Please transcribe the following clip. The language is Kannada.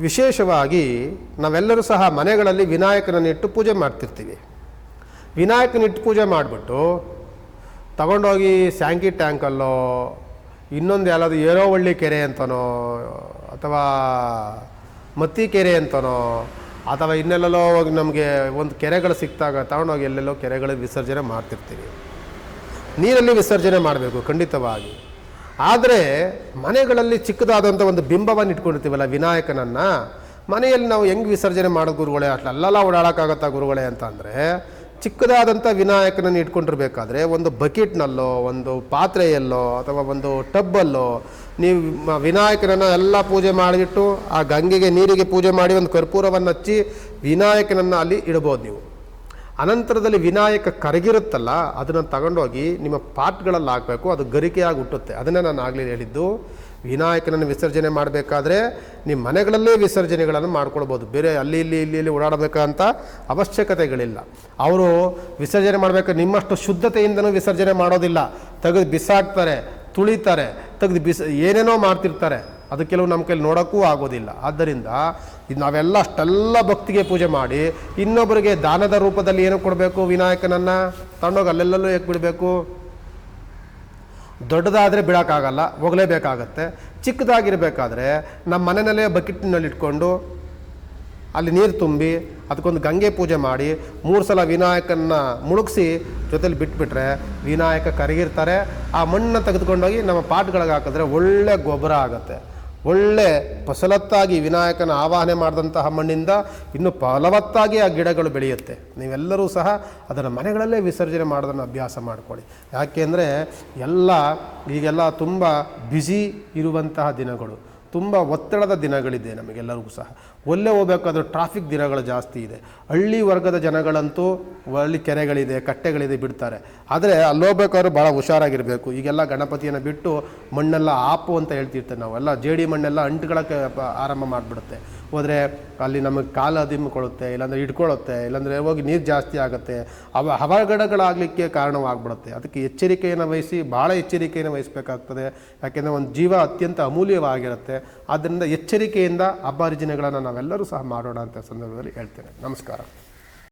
ವಿಶೇಷವಾಗಿ ನಾವೆಲ್ಲರೂ ಸಹ ಮನೆಗಳಲ್ಲಿ ವಿನಾಯಕನನ್ನಿಟ್ಟು ಪೂಜೆ ಮಾಡ್ತಿರ್ತೀವಿ. ವಿನಾಯಕನಿಟ್ಟು ಪೂಜೆ ಮಾಡಿಬಿಟ್ಟು ತಗೊಂಡೋಗಿ ಸ್ಯಾಂಕಿ ಟ್ಯಾಂಕಲ್ಲೋ, ಇನ್ನೊಂದು ಯಾವ್ದಾದ್ರು ಏರೋವಳ್ಳಿ ಕೆರೆ ಅಂತನೋ, ಅಥವಾ ಮತ್ತಿ ಕೆರೆ ಅಂತನೋ, ಅಥವಾ ಇನ್ನೆಲ್ಲೆಲ್ಲೋ ಹೋಗಿ ನಮಗೆ ಒಂದು ಕೆರೆಗಳು ಸಿಕ್ಕಿದಾಗ ತಗೊಂಡೋಗಿ ಎಲ್ಲೆಲ್ಲೋ ಕೆರೆಗಳಿಗೆ ವಿಸರ್ಜನೆ ಮಾಡ್ತಿರ್ತೀವಿ. ನೀರಲ್ಲಿ ವಿಸರ್ಜನೆ ಮಾಡಬೇಕು ಖಂಡಿತವಾಗಿ. ಆದರೆ ಮನೆಗಳಲ್ಲಿ ಚಿಕ್ಕದಾದಂಥ ಒಂದು ಬಿಂಬವನ್ನು ಇಟ್ಕೊಂಡಿರ್ತೀವಲ್ಲ ವಿನಾಯಕನನ್ನು, ಮನೆಯಲ್ಲಿ ನಾವು ಹೆಂಗೆ ವಿಸರ್ಜನೆ ಮಾಡೋದು ಗುರುಗಳೇ, ಅಷ್ಟೆಲ್ಲ ಓಡಾಡೋಕ್ಕಾಗತ್ತಾ ಗುರುಗಳೇ ಅಂತ ಅಂದರೆ ಚಿಕ್ಕದಾದಂಥ ವಿನಾಯಕನನ್ನು ಇಟ್ಕೊಂಡಿರ್ಬೇಕಾದ್ರೆ ಒಂದು ಬಕೆಟ್ನಲ್ಲೋ, ಒಂದು ಪಾತ್ರೆಯಲ್ಲೋ ಅಥವಾ ಒಂದು ಟಬ್ಬಲ್ಲೋ ನೀವು ವಿನಾಯಕನನ್ನು ಎಲ್ಲ ಪೂಜೆ ಮಾಡಿಬಿಟ್ಟು ಆ ಗಂಗೆಗೆ ನೀರಿಗೆ ಪೂಜೆ ಮಾಡಿ ಒಂದು ಕರ್ಪೂರವನ್ನು ಹಚ್ಚಿ ವಿನಾಯಕನನ್ನು ಅಲ್ಲಿ ಇಡ್ಬೋದು ನೀವು. ಅನಂತರದಲ್ಲಿ ವಿನಾಯಕ ಕರಗಿರುತ್ತಲ್ಲ, ಅದನ್ನು ತಗೊಂಡೋಗಿ ನಿಮ್ಮ ಪಾಟ್ಗಳಲ್ಲಿ ಹಾಕಬೇಕು, ಅದು ಗರಿಕೆಯಾಗಿ ಹುಟ್ಟುತ್ತೆ. ಅದನ್ನೇ ನಾನು ಆಗಲೇ ಹೇಳಿದ್ದು. ವಿನಾಯಕನನ್ನು ವಿಸರ್ಜನೆ ಮಾಡಬೇಕಾದ್ರೆ ನಿಮ್ಮ ಮನೆಗಳಲ್ಲೇ ವಿಸರ್ಜನೆಗಳನ್ನು ಮಾಡ್ಕೊಳ್ಬೋದು. ಬೇರೆ ಅಲ್ಲಿ, ಇಲ್ಲಿ ಇಲ್ಲಿ ಇಲ್ಲಿ ಓಡಾಡಬೇಕಂತ ಅವಶ್ಯಕತೆಗಳಿಲ್ಲ. ಅವರು ವಿಸರ್ಜನೆ ಮಾಡಬೇಕು ನಿಮ್ಮಷ್ಟು ಶುದ್ಧತೆಯಿಂದನೂ ವಿಸರ್ಜನೆ ಮಾಡೋದಿಲ್ಲ. ತೆಗೆದು ಬಿಸಾಕ್ತಾರೆ, ತುಳಿತಾರೆ, ತೆಗೆದು ಬಿಸ ಏನೇನೋ ಮಾಡ್ತಿರ್ತಾರೆ. ಅದು ಕೆಲವು ನಮ್ಮ ಕೈಲಿ ನೋಡೋಕ್ಕೂ ಆಗೋದಿಲ್ಲ. ಆದ್ದರಿಂದ ಇದು ನಾವೆಲ್ಲ ಅಷ್ಟೆಲ್ಲ ಭಕ್ತಿಗೆ ಪೂಜೆ ಮಾಡಿ ಇನ್ನೊಬ್ಬರಿಗೆ ದಾನದ ರೂಪದಲ್ಲಿ ಏನು ಕೊಡಬೇಕು ವಿನಾಯಕನನ್ನು? ತಗೊಂಡೋಗಿ ಅಲ್ಲೆಲ್ಲೂ ಏಕೆ ಬಿಡಬೇಕು ದೊಡ್ಡದಾದರೆ ಬಿಡೋಕ್ಕಾಗಲ್ಲ, ಹೋಗಲೇಬೇಕಾಗತ್ತೆ. ಚಿಕ್ಕದಾಗಿರಬೇಕಾದ್ರೆ ನಮ್ಮ ಮನೆಯಲ್ಲೇ ಬಕೆಟ್ನಲ್ಲಿ ಇಟ್ಕೊಂಡು ಅಲ್ಲಿ ನೀರು ತುಂಬಿ ಅದಕ್ಕೊಂದು ಗಂಗೆ ಪೂಜೆ ಮಾಡಿ ಮೂರು ಸಲ ವಿನಾಯಕನ ಮುಳುಗಿಸಿ ಜೊತೆಲಿ ಬಿಟ್ಬಿಟ್ರೆ ವಿನಾಯಕ ಕರಗಿರ್ತಾರೆ. ಆ ಮಣ್ಣನ್ನು ತೆಗೆದುಕೊಂಡೋಗಿ ನಮ್ಮ ಪಾಟ್ಗಳಿಗೆ ಹಾಕಿದ್ರೆ ಒಳ್ಳೆ ಗೊಬ್ಬರ ಆಗುತ್ತೆ. ಒಳ್ಳೆ ಫಸಲತ್ತಾಗಿ ವಿನಾಯಕನ ಆವಾಹನೆ ಮಾಡಿದಂತಹ ಮಣ್ಣಿಂದ ಇನ್ನೂ ಫಲವತ್ತಾಗಿ ಆ ಗಿಡಗಳು ಬೆಳೆಯುತ್ತೆ. ನೀವೆಲ್ಲರೂ ಸಹ ಅದನ್ನು ಮನೆಗಳಲ್ಲೇ ವಿಸರ್ಜನೆ ಮಾಡೋದನ್ನು ಅಭ್ಯಾಸ ಮಾಡಿಕೊಳ್ಳಿ. ಯಾಕೆಂದರೆ ಎಲ್ಲ ಈಗೆಲ್ಲ ತುಂಬ ಬ್ಯುಸಿ ಇರುವಂತಹ ದಿನಗಳು. ತುಂಬ ಒತ್ತಡದ ದಿನಗಳಿದೆ ನಮಗೆಲ್ಲರಿಗೂ ಸಹ. ಒಲ್ಲೇ ಹೋಗಬೇಕಾದ್ರೂ ಟ್ರಾಫಿಕ್ ದಿನಗಳು ಜಾಸ್ತಿ ಇದೆ. ಹಳ್ಳಿ ವರ್ಗದ ಜನಗಳಂತೂ ಹಳ್ಳಿ ಕೆರೆಗಳಿದೆ, ಕಟ್ಟೆಗಳಿದೆ ಬಿಡ್ತಾರೆ. ಆದರೆ ಅಲ್ಲಿ ಹೋಗ್ಬೇಕಾದ್ರೂ ಭಾಳ ಹುಷಾರಾಗಿರಬೇಕು. ಈಗೆಲ್ಲ ಗಣಪತಿಯನ್ನು ಬಿಟ್ಟು ಮಣ್ಣೆಲ್ಲ ಆಪು ಅಂತ ಹೇಳ್ತಿರ್ತೇವೆ ನಾವು. ಎಲ್ಲ ಜೇಡಿ ಮಣ್ಣೆಲ್ಲ ಅಂಟುಗಳಕ್ಕೆ ಆರಂಭ ಮಾಡಿಬಿಡುತ್ತೆ. ಹೋದರೆ ಅಲ್ಲಿ ನಮಗೆ ಕಾಲ ದಿಮ್ಕೊಳ್ಳುತ್ತೆ ಇಲ್ಲಾಂದರೆ ಇಟ್ಕೊಳ್ಳುತ್ತೆ ಇಲ್ಲಾಂದರೆ ಹೋಗಿ ನೀರು ಜಾಸ್ತಿ ಆಗುತ್ತೆ. ಅವ ಅವಘಡಗಳಾಗಲಿಕ್ಕೆ ಕಾರಣವಾಗ್ಬಿಡುತ್ತೆ. ಅದಕ್ಕೆ ಎಚ್ಚರಿಕೆಯನ್ನು ವಹಿಸಿ ಭಾಳ ಎಚ್ಚರಿಕೆಯನ್ನು ವಹಿಸಬೇಕಾಗ್ತದೆ. ಯಾಕೆಂದರೆ ಒಂದು ಜೀವ ಅತ್ಯಂತ ಅಮೂಲ್ಯವಾಗಿರುತ್ತೆ. ಆದ್ದರಿಂದ ಎಚ್ಚರಿಕೆಯಿಂದ ಹಬ್ಬ ಹರಿದಿನಗಳನ್ನು ನಾವೆಲ್ಲರೂ ಸಹ ಮಾಡೋಣ ಅಂತ ಸಂದರ್ಭದಲ್ಲಿ ಹೇಳ್ತೇನೆ. ನಮಸ್ಕಾರ.